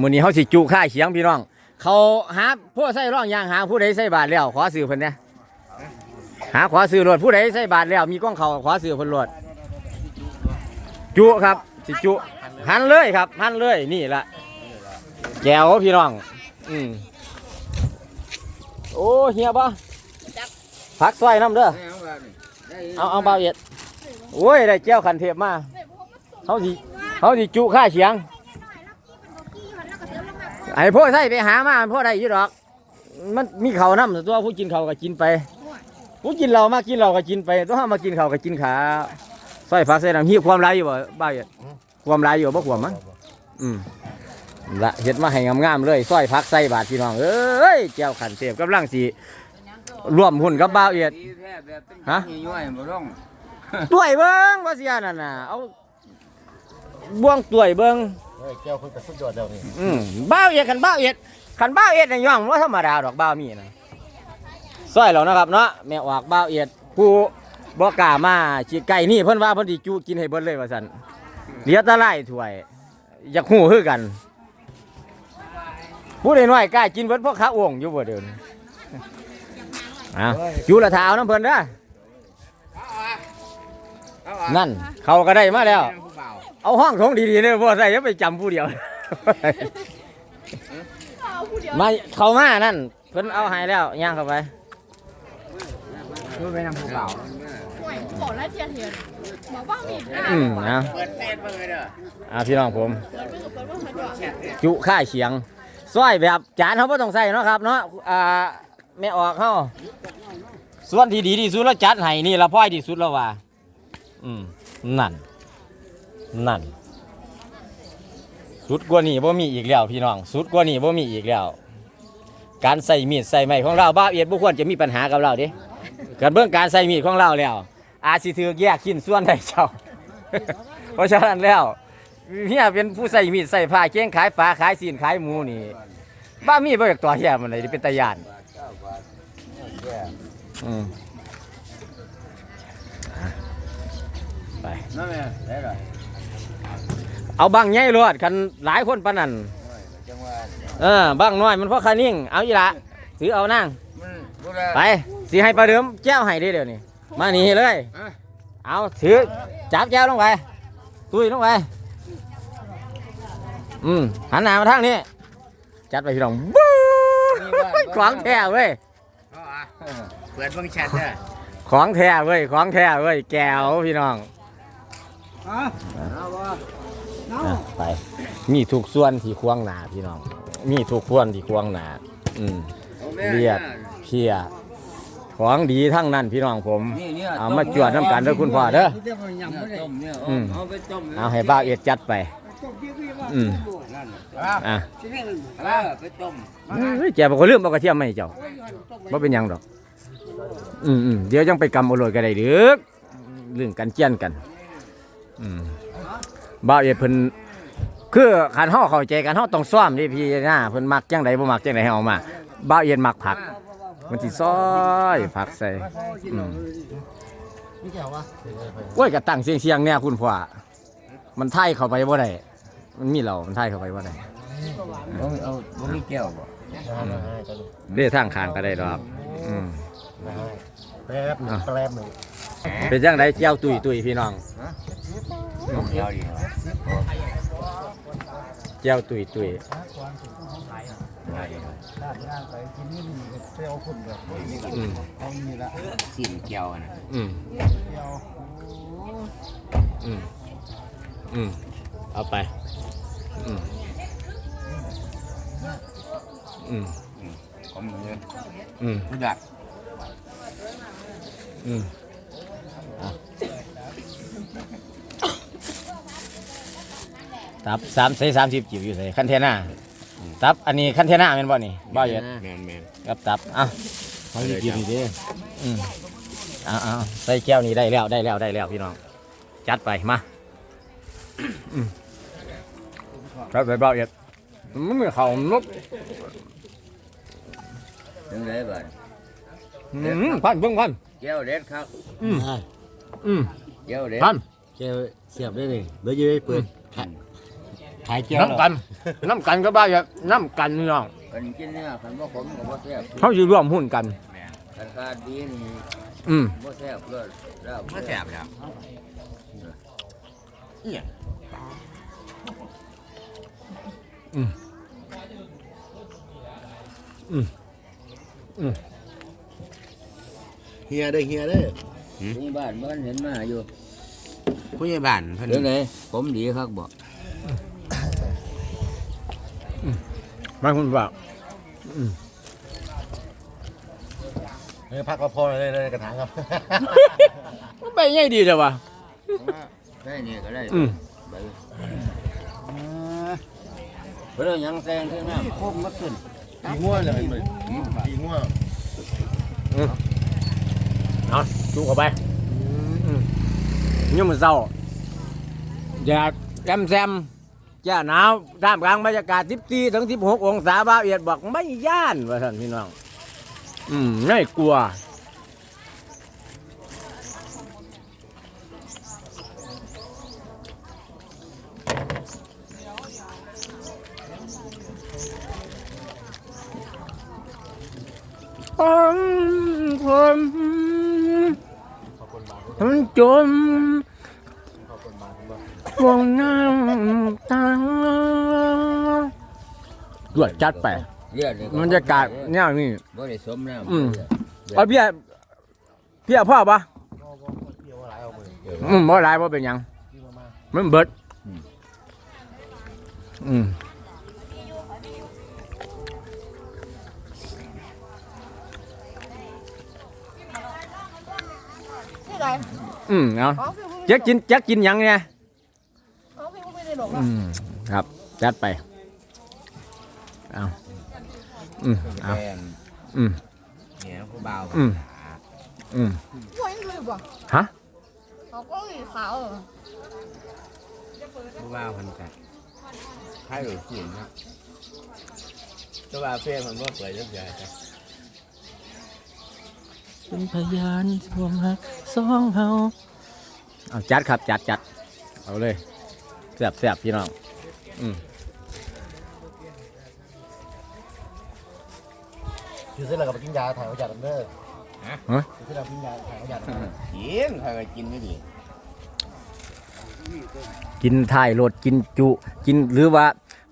มื้อนี้เฮาสิจุค่าเขียงพี่น้อง เขาหาผู้ใส่ร่องยางหาผู้ใดใส่บาทแล้ว ขอซื้อเพิ่นเนี่ยหาขอซื้อรถผู้ใดใส่บาทแล้ว มีกล้องเขาขอซื้อเพิ่นรถจุครับ สิจุหันเลยครับหันเลยนี่ละแก้วพี่น้อง อืมโอ้เฮียบ่พักซอยน้ำเด้อเอาเอาเบาเอีดโอ้ยได้แก้วขันเทพมาเขาสิเขาสิจุค่าเขียง ไอ้พวกใส่ไปหามาพวกใดอยู่ดอก มันมีเขาวนำตัวผู้กินเขาวก็กินไป ผู้กินเรามากินเราก็กินไป ตัวห้ามากินเขาวก็กินขาใส่ผักใส่น้ำหีบความร้ายอยู่บ่บ้าอยู่ความร้ายอยู่บ่ความมั้งอืมละเห็ดมาให้งามๆเลยซอยผักใส่บาทพี่น้องเอ้ยแก้วขันเสียบกำลังสีร่วมหุ่นกับบ้าวเอียดฮะย่อยบ่ต้องตัวยเบิ้งว่าเสียนั่นน่ะเอาบ่วงตัวยเบิ้งเฮ้ย แก้วคุณกับสุดยอดแล้วนี่อืมบ้าวเอียดขันบ้าวเอียดขันบ้าวเอียดในย่องว่าธรรมดาดอกบ้าวมีนะซอยเรานะครับเนาะแม่ออกบ้าวเอียดผู้บ่กล้ามาฉีดไก่นี่เพิ่นว่าเพิ่นสิจูกินให้เบิดเลยว่าซั่นเหลือแตะไลถ้วย อยากฮู้คือกันผู้ใดน้อยกล้ากินเบิดเพราะขาอ่วงอยู่บ่เดี๋ยวนี้อะจูละเท้าน้ำเพิ่นเด้อนั่นเขาก็ได้มาแล้ว เอาห้องของดีๆเนี่ยบ่ใส่อย่าไปจำผู้เดียว มาเขามานั่น เพิ่นเอาให้แล้วย่างเข้าไปคือไปนำผู้เบาห่วยบอกแล้วเทียนเทียนบอกว่ามีหน้าอืมนะเปิดเฟซเบิ่งเลยเด้ออ่าพี่น้องผม เปิดเพิ่งเปิดเพิ่งมาด้วยจุค่าเฉียงซอยแบบจานเขาบ่ต้องใส่เนาะครับเนาะอ่าแม่ออกเฮาส่วนที่ดีที่สุดแล้วจัดให้นี่ละพ่อยที่สุดแล้วว่า อืมนั่น นั่น สุดกว่านี้บ่มีอีกแล้วพี่น้อง สุดกว่านี้บ่มีอีกแล้ว การใส่มีดใส่ไม้ของเราบ้าเอียดบ่ควรจะมีปัญหากับเราเด้กันเบิ่งการใส่มีดของเราแล้ว อาจสิถือแยกชิ้นส่วนได้เจ้า เพราะฉะนั้นแล้วเฮียเป็นผู้ใส่มีดใส่ผ้าเก้งขายปลาขายสีนขายหมูนี่บ้ามีบ่อยากตัวเฮียมันเลยเป็นตายานอืมอะไปนั่นแหละได้ล่ะ เอาบังใหญ่รวดคันหลายคนปานนั้นจังว่าเออบังน้อยมันเพราะคานิ่งเอาอีละถือเอานั่งมันบ่ได้ไปสิให้ปลาเดิมแจ้วให้เด้อเดี๋ยวนี้มานี่เลย อะเอาถือจับแจ้วลงไปตุยลงไป อืมหันหน้ามาทางนี้ จัดไปพี่น้องบู๊ขวางแท้เว้ย เอาอะเปิดเบิ่งแชทเด้อของแท้เว้ย ของแท้เว้ย แก้วพี่น้องเอาบ่ อะไป มีทุกส่วนที่ควงหนาพี่น้อง มีทุกส่วนที่ควงหนาอืมอาแม่เลียดเพียของดีทั้งนั้นพี่น้องผมนี่เนี่ยเอามาจวดน้ำกันเด้อคุณพ่อเด้อเนี่ยต้มเนี่ยอืมเอาไปต้มเอาให้บ้าวเอ็ดจัดไปอืมนั่นอะอะเออไปต้มเฮ้ยแกบอกว่าลืมเอากระเทียมมาให้เจ้าว่าเป็นหยังดอก อืมอืมเดี๋ยวจังไปกำเอาโรยกันได้เด้อเรื่องกันเจียนกัน อืม บ้าวเอ็ดเพิ่นคือขันห่อเข้าใจกันห่อต้องซ้อมนี่พี่นะเพิ่นมักจังไดบ่มักจังไดให้เอามาบ้าวเอ็ดมักผัก มันสิซอยผักใส่อืมนี่แก้ววะโอ้ยก็ตั้งเสียงเสียงๆเนี่ยคุณพ่อมันไทยเข้าไปบ่ได้มันมีเรามันไทยเข้าไปบ่ได้เอาเอาบ่มีแก้วบ่เด้ทางข้างก็ได้ดอกอืมแป๊บหนึ่งแป๊บหนึ่ง เป็นจังไดเจ้าตุยตุยพี่น้องเอาแก้วดีเจ้าตุยตุยด้านล่างไปกินนี่มีเซลคุณแบบอืมเอามีละสิ้นแก้วน่ะอืมเซลอืมอืมเอาไป อืมอืมผมมีอืมผู้ดักอืมเอา ตับสามใส่สามสิบจิ๋วอยู่ใส่คันเทน่าตับอันนี้คันเทน่าเป็นบ่นี่บ่เยอะแม่นแม่นกับตับเอะเขาจะกินดิอืมเอาเอาใส่แก้วนี้ได้แล้วได้แล้วได้แล้วพี่น้อง จัดไปมาอืมครับไปบ่เอียดมันมีเขาวนกถึงได้บ่อืมพันเบิ่งพันแก้วเด็ดครับอืม อืมแก้วเด็ดพันแก้วเสียบได้เลยเดี๋ยวจะได้เปิดขายแก้วน้ำกันน้ำกันก็บ้าอย่าน้ำกันพี่น้องกันกินเนี่ยคันบ่ขมก็บ่แซ่บเขาอยู่ร่วมหุ้นกันคันขาดดีนี่อืมบ่แซ่บเลยแล้วไม่แสบแล้วเฮียได้อเฮียได้ อนี่บ้านมันเห็นมาอยู่ผู้ใหญ่บ้านเพิ่นเดี๋ยวไหนผมดีครับบ่มาคุณว่าเออพักก็พอเลยเลยกระถางครับไปง่ายดีเลยวะได้นี่ก็ได้อืมไปเพิ่นเอาหยังแซงขึ้นน้ำโคมมาขึ้นปีง่วเลยเหมือนปีง่ว เอาจูเข้าไปนี่มันเศร้าอย่าแซมแซมอย่าหนาวท่ามกลางบรรยากาศ14ถึง16องศาบ้าเอียดบอกไม่ย่านว่าท่านพี่น้อง อืมไม่กลัวความความ มันจมวงน้ำตาด้วยจัดไป เลือดนี่บรรยากาศเนี่ยนี่ บ่ได้สมน้ำอืมเลือดเอาเพี้ยเพี้ยพ่อปะเที่ยวอะไรเอาไปอืมบ่หลายบ่เป็นหยังที่มามามันเบิด อืม ไรอืมเอาอ๋อพี่พี่จะกินจะกินหยังเนี่ยอ๋อพี่ไม่ได้หลงอืมครับจัดไปเอาอืมเอาแฟนอืมเนี่ยผู้บ่าวอืมอืมไม่ลืมว่ะฮะเขาก็หลีขาวเหรอผู้บ่าวเพิ่นกันใครหรือกินครับตัวบ่าวเฟรมมันบ่สวยจักอย่างจ้ะ เป็นพยานรวมหักสองเฮาเอาจัดครับจัดจัดเอาเลยแซ่บแซ่บพี่น้องอืมอยู่เส้นเรากับกินยาถ่ายประหยัดกันเด้อฮะอยู่เส้นเรากินยาถ่ายประหยัดกันเด้อกินใครก็กินไม่ดีกินท้ายรถกินจุ กินหรือว่า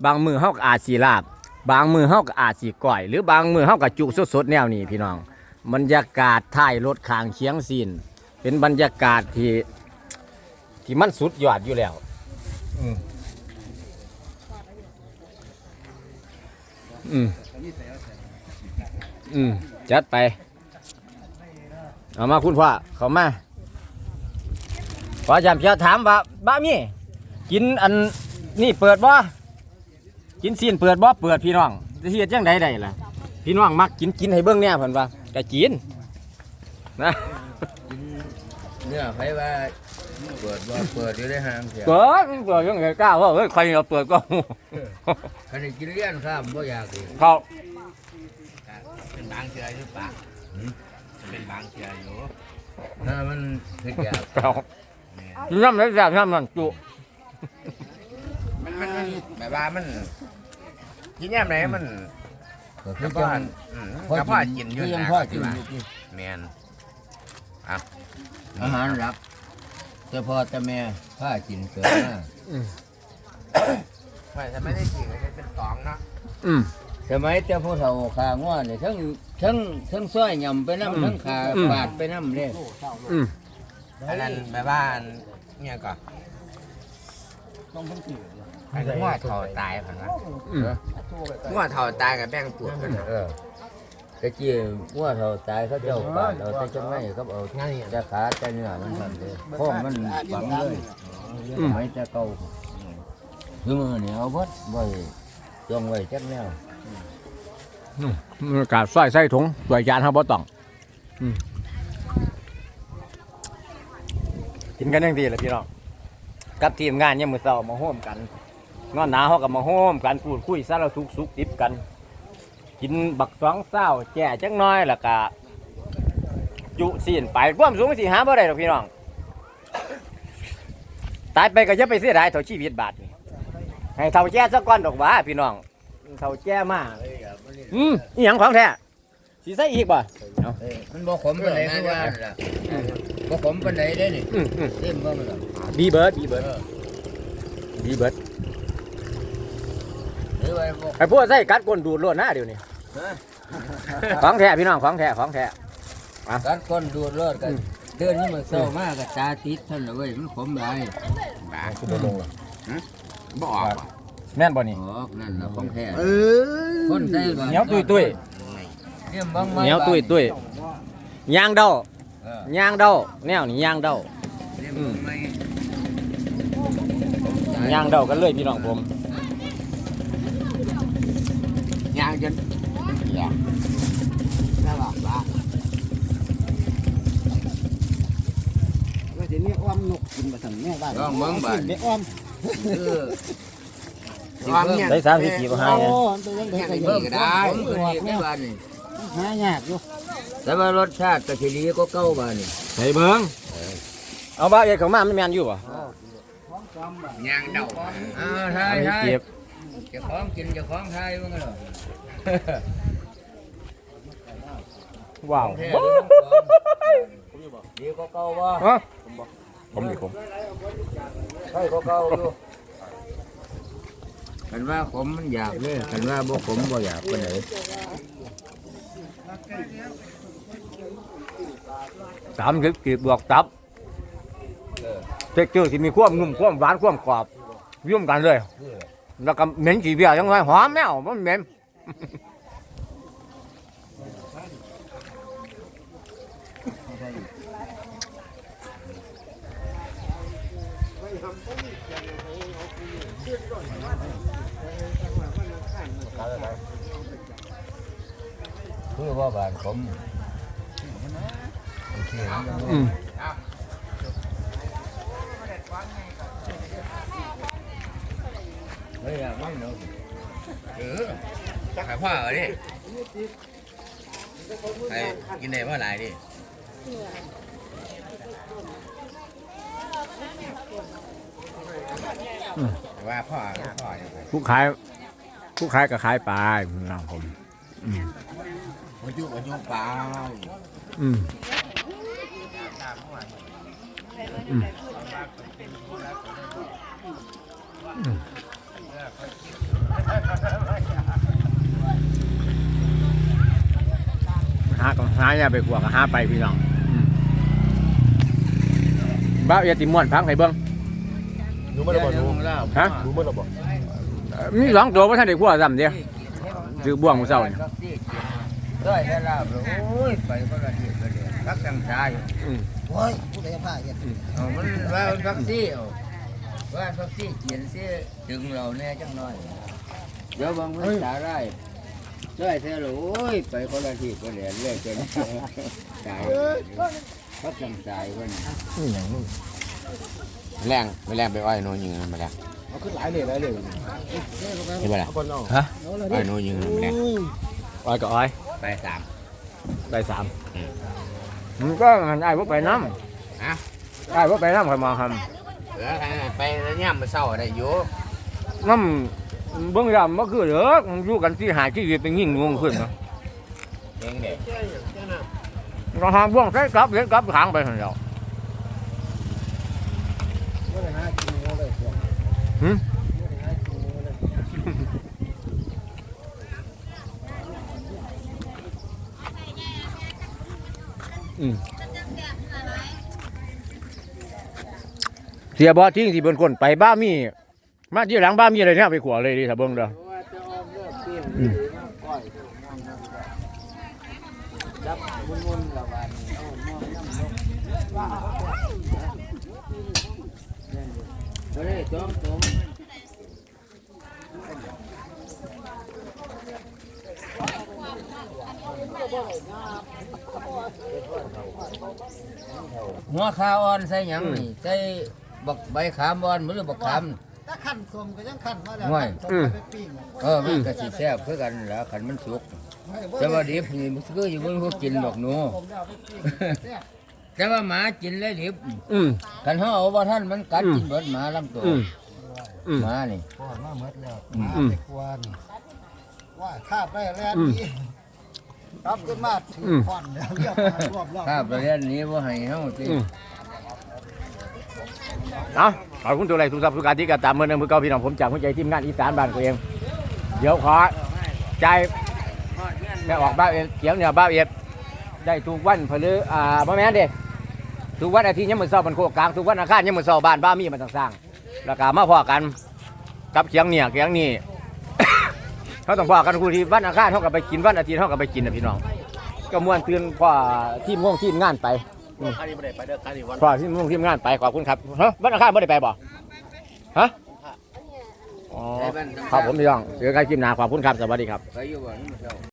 บางมือเฮาก็อาจสีลาบ บางมือเฮาก็อาจสีก่อย หรือบางมือเฮาก็จุสดๆแนวนี้พี่น้อง บรรยากาศท้ายรถขางเคียงซีนเป็นบรรยากาศที่ที่มันสุดยอดอยู่แล้วอืมอืมอืมจัดไป เอามาคุณพ่อเขามาขอจำเชียวถามว่าบ้ามีกินอันนี่เปิดบ่กินซีนเปิดบ่เปิดพี่น้องจะเฮ็ดจังใดได้ล่ะพี่น้องมักกินกินให้เบิ่งแหน่เพิ่นว่า ก็กินนะเนื้อไผว่าเปิดบ่เปิดอยู่ได้ห้ามเสียเปิดเปิดยังไงกล้าว่าเฮ้ยใครเอาเปิดก็คันได้กินเลี้ยนข้ามบ่อยากอีกเขาเป็นบางเชืออยู่ปะเป็นบางเชืออยู่ถ้ามันเฮ็ดยากเขาน้ำไหลแซ่บน้ำนั่นจุมันมันมันแบบว่ามันกินยามไหนมัน ก็คืก็อพอจังอืมก็พอกินอยู่คือยังนะพ่อก็กิสินว่าอยู่ที่แม่นอาหารหลักแต่พ่อแต่แม่พากินเกิดมาไม่ถ้าไม่ได้กินก็จะเป็นตองเนาะอืม สมัยแต่ผู้เฒ่าขาง้อนี่ทั้งทั้งทั้งซอยยำไปน้ำทั้งขาอืม ปาดไปน้ำเด้อืมอันนั้นแบบว่าเนี่ยก็ต้องเพิ่งตื่น อันงัวเฒ่าตายผ่านว่าอืมงัวเฒ่าตายกับแบ่งปวดกันเออตะกี้งัวเฒ่าตายเขาเจ้าปาดเอาแต่จังไงเขาเอาแต่ขาแต่เนื้อมันสั่นเลยข้อมันฝังเลยสมัยแต่เก่าคือมือนี่เอาเบดไว้จองไว้จักแนวบรรยากาศใส่ใส่ถุงสวยจานเฮาบ่ต้องอืมกินกันจังซี่แหละพี่น้องกับทีมงานยามมื้อเช้ามาโฮมกัน นอนหนาวเฮาก็มาโฮมกันพูดคุยสารทุกข์สุขดิบกัน กินบักสองเศร้าแจ่จักหน้อยแล้วก็จุซีนไปความสูงสิหาบ่ได้ดอกพี่น้อง ตายไปก็จะไปเสียดายเท่าชีวิตบาทนี่ให้เท่าแจ้สักก้อนดอกหว่าพี่น้องเท่าแจ้มาอืมอีหยังของแท้สิใส่อีกบ่เอาเอ้ยมันบ่ขมปานใดคือว่านั่นล่ะบ่ขมปานใดเด้นี่อืมอืมเต็มบ่มันล่ะบีเบิร์ดบีเบิร์ดบีเบิร์ด หรือว่าบ่ไอ้พวกใส่กัดก้นดูดโลดหน้าเดี๋ยวนี้ของแท้พี่น้องของแท้ของแท้ การก้นดูดรอดกัน อืมเตือนนี่มันเศร้ามากกับตาติดท่านละเว้ยมันขมหลายคือบ่ลงหรอบ่ออกว่ะแม่นบ่นี่อ๋อนั่นล่ะของแท้เออคนใส่ก่อนเหนียวตุ้ยตุ้ยเยี่ยมบางเหนียวตุ้ยตุ้ยยางเด้าเออยางเด้าแนวนี่ยางเด้าเยี่ยมบางไม้ยางเด้ากันเลยพี่น้องผม ย่างจนเหี้ยแล้วบอกว่า ว่าสิมี อ้อมนกกินมาสั่งแม่บ้านลองเบิ่งบาดมีอ้อมเออความเนี่ยได้สามสิบกี่บ่ให้ โอ้ตัวยังไงก็เบิ่งยังได้ผมก็ดีในบ้านนี่หายากอยู่แต่ว่ารสชาติก็สิดีก็เก่าบ้านนี่ใส่เบิ่งเอาบ่าวเอกของมามันแม่นอยู่บ่ย่างเดาอ่าใช่อันนี้ใช่เก็บเจ้าของกินเจ้าของไทยมันก็เหรอว้าวแท้ดีก็เก่าบ่ฮะ ผมดิผมใช่ก็เก่าอยู่คันว่าขมมันอยากเลยคันว่าบ่ขมบ่อยากปานใดสามสิบกีบบวกตับเท็กเจอร์ที่มีความนุ่มความหวานความกรอบร่วมกันเลย แล้วก็เหม็นจีเบียยังไงหอมแมวมันเหม็น คือว่าบ้านผมโอเคอืมเฮ้ยอะมันเนาะเออจักให้พ่อเอาดิให้กินได้บ่หลายดิ ว่าพ่อพ่อยังไงผู้ขายผู้ขายก็ขายปลาพี่น้องผมอืมมายุ่งมายุ่งเปล่าอืมอืมอืมหาก็หาอย่าไปกลัวก็หาไปพี่น้องอืม บ้าวอย่าติม่วนพักให้เบิ่งหนูมันระบ่หนูฮะหนูมันระบ่เอ่อมีสองตัวว่าท่านได้กลัวซ้ำเดียว ถือบ่วงมื้อเช้านี่ได้ได้ลาบเลยโอ้ยไปก็ละเอียดละเอียดรักจังใจอืมโอ้ยผู้ใดพาเฮ็ดเอามันว่ามันพักซี่เอาว่าพักซี่เขียนซี่ดึงเราแน่จังน้อยเดี๋ยวบางมันสาได้ได้เท่าโอ้ยไปคนละที่ก็เหลือเรื่อยจนตายพั กจังใจวันนี่หยังนู่นแรงไม่แรงไปอ้อยโนยิงมาแรงเอาขึ้นหลายเลยหลายเลยเห็นบ่ล่ะเอาก่อนเอาฮะอ้อยโนยิงมาแรงอ้อยก็อ้อยไปสามได้สามอืมมันก็งานไอ้พวกไปน้ฮะำไอ้พวกไปน้ำคอยมองทเออไปแล้วย่ำมาเศร้าได้อยู่ำน้ำเบื้องยำมันคือเด้ออยู่กันที่หาที่เป็นยิ่งงงขึ้นเนาะเองเด็ก เราหาบ่วงใส่กลับเล็ดกลับขางไปคนเดียวบ่ได้หากินเอาเลยพวกหืมอืมเสียบอทิ้งสิบนคนไปบ้ามี มาที่หลังบ้ามีอะไรเนี่ยไปขวเลยดิถ้าเบิ่งเด้ออื จับมุนๆละวันเอามองน้ำลกเฮ้ยจ้องจ้องหัวขาวอ่อนใส่หยังนี่ใส่บักใบขามอ่อนหรือบักขาม ถ้าขั้นสมก็ยังขั้นมาแล้วห่วยต้มไปปิ้งเออมันก็สิแซ่บคือกันแหล้วขันมันสุกให้เบิ่ง แต่ว่าดิบนี่มันคืออยู่บนพวกกินดอกหนูผมแล้วไปปิ้งแซ่บแต่ว่าหมากินเลยดิบอืมกันเฮาเอาว่าท่านมันกัดอืมกินเบิดหมาลำตัวอืมอืมมานี่พ่อมาหมดแล้วอืมมาไปกวนว่าคาบได้แล้วอืมนี่รับขึ้นมาถือมฟอนแล้วเรียบร้อยรอบรอบถ้าประเด็นนี้ว่าให้เฮาติอืมเอาขอบคุณตัวไรทุกสัปทุกการที่กระตามเมื่อนึงเมื่อเก่าพี่น้องผมจากหัวใจทีมงานอีสานบ้านตัวเอง เดี๋ยวขอใจาย แม่ออกบ้านเอ็ดเสียงเหนือบ้านเอ็ดได้ทุกวันพลืออ่าพ่อแม่นเด้ทุกวันอาทิตย์ยังมือเช้าบันโคกกลางทุกวันอังคารยังมือเช้าบ้านบ้ามีมันต้องสร้าง แล้วก็มาพอกันกับเสียงเนี่ยเสียงนี่ เขาต้องพอกันคู่ที่วันอังคารเขาก็ไปกินวันอาทิตย์เขาก็ไปกินนะพี่น้อง ก็ม่วนตื่นพอทีมงงทีมงานไปข้านี้ไม่ได้ไปเด้อข้านี้วันพอทีมงงทีมงานไปขอบคุณครับฮะวันอังคารไม่ได้ไปบ่ฮะอ๋อครับผมพี่น้องเจอกันคลิปหน้าขอบคุณครับสวัสดีครับ ไปอยู่บ่นี่เจ้า